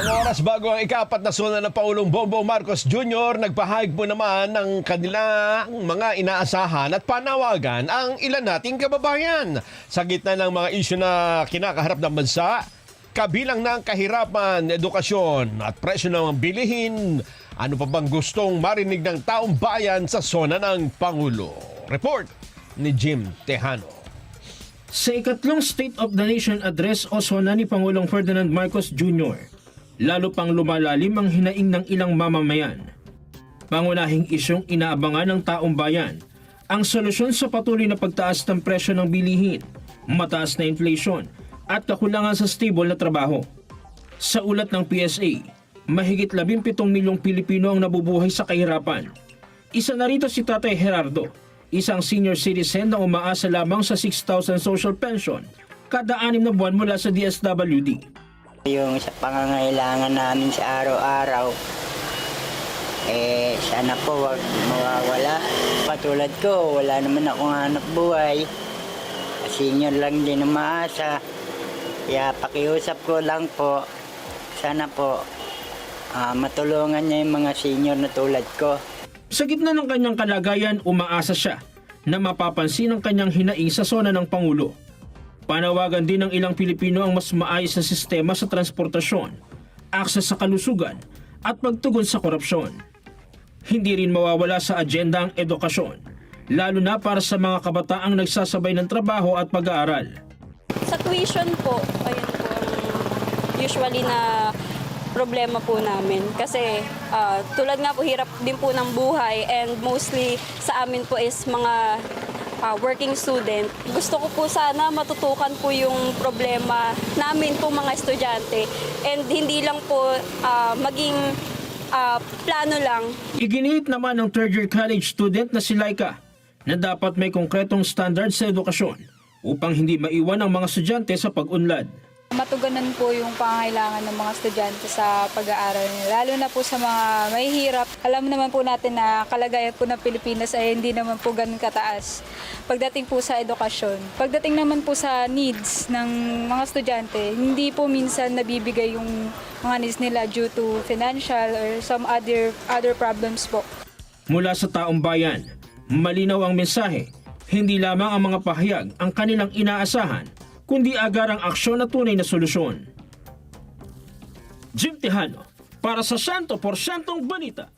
Ilang oras bago ang ikapat na suna ng Paulong Bongbong Marcos Jr., nagpahayag po naman ng kanilang mga inaasahan at panawagan ang ilan nating kababayan. Sa gitna ng mga isyu na kinakaharap ng bansa, kabilang ng kahirapan, edukasyon at presyo ng bilihin, ano pa bang gustong marinig ng taong bayan sa sona ng Pangulo? Report ni Jim Tejano. Sa ikatlong State of the Nation Address o sona ni Pangulong Ferdinand Marcos Jr., lalo pang lumalalim ang hinaing ng ilang mamamayan. Pangunahing isyong inaabangan ng taong bayan, ang solusyon sa patuloy na pagtaas ng presyo ng bilihin, mataas na inflation, at kakulangan sa stable na trabaho. Sa ulat ng PSA, mahigit 17 milyong Pilipino ang nabubuhay sa kahirapan. Isa na rito si Tatay Gerardo, isang senior citizen na umaasa lamang sa 6,000 social pension kada anim na buwan mula sa DSWD. Yung sa pangangailangan namin sa araw-araw, eh, sana po wag mawawala. Patulad ko, wala naman akong hanap buhay. Senior lang din ang maasa. Kaya pakiusap ko lang po, sana po, ah, matulungan niya yung mga senior na tulad ko. Sa gitna ng kanyang kalagayan, umaasa siya na mapapansin ang kanyang hinaing sa sona ng Pangulo. Panawagan din ng ilang Pilipino ang mas maayos na sistema sa transportasyon, akses sa kalusugan, at pagtugon sa korupsyon. Hindi rin mawawala sa agenda ang edukasyon, lalo na para sa mga kabataang nagsasabay ng trabaho at pag-aaral. Sa tuition po, ayun po ang usually na problema po namin. Kasi ah, tulad nga po, hirap din po ng buhay and mostly sa amin po is mga ah, working student. Gusto ko po sana matutukan po yung problema namin po mga estudyante and hindi lang po ah, maging ah, plano lang Iginiit naman ng third year college student na si Laika na dapat may konkretong standard sa edukasyon upang hindi maiwan ang mga estudyante sa pag-unlad. Matuganan po yung pangangailangan ng mga estudyante sa pag-aaral nila. Lalo na po sa mga mahihirap. Alam naman po natin na kalagayan po ng Pilipinas ay hindi naman po ganun kataas. Pagdating po sa edukasyon. Pagdating naman po sa needs ng mga estudyante, hindi po minsan nabibigay yung mga needs nila due to financial or some other other problems po. Mula sa taong bayan, malinaw ang mensahe, hindi lamang ang mga pahayag ang kanilang inaasahan, kundi agarang aksyon na tunay na solusyon. Jim Tejano, para sa 100% Balita.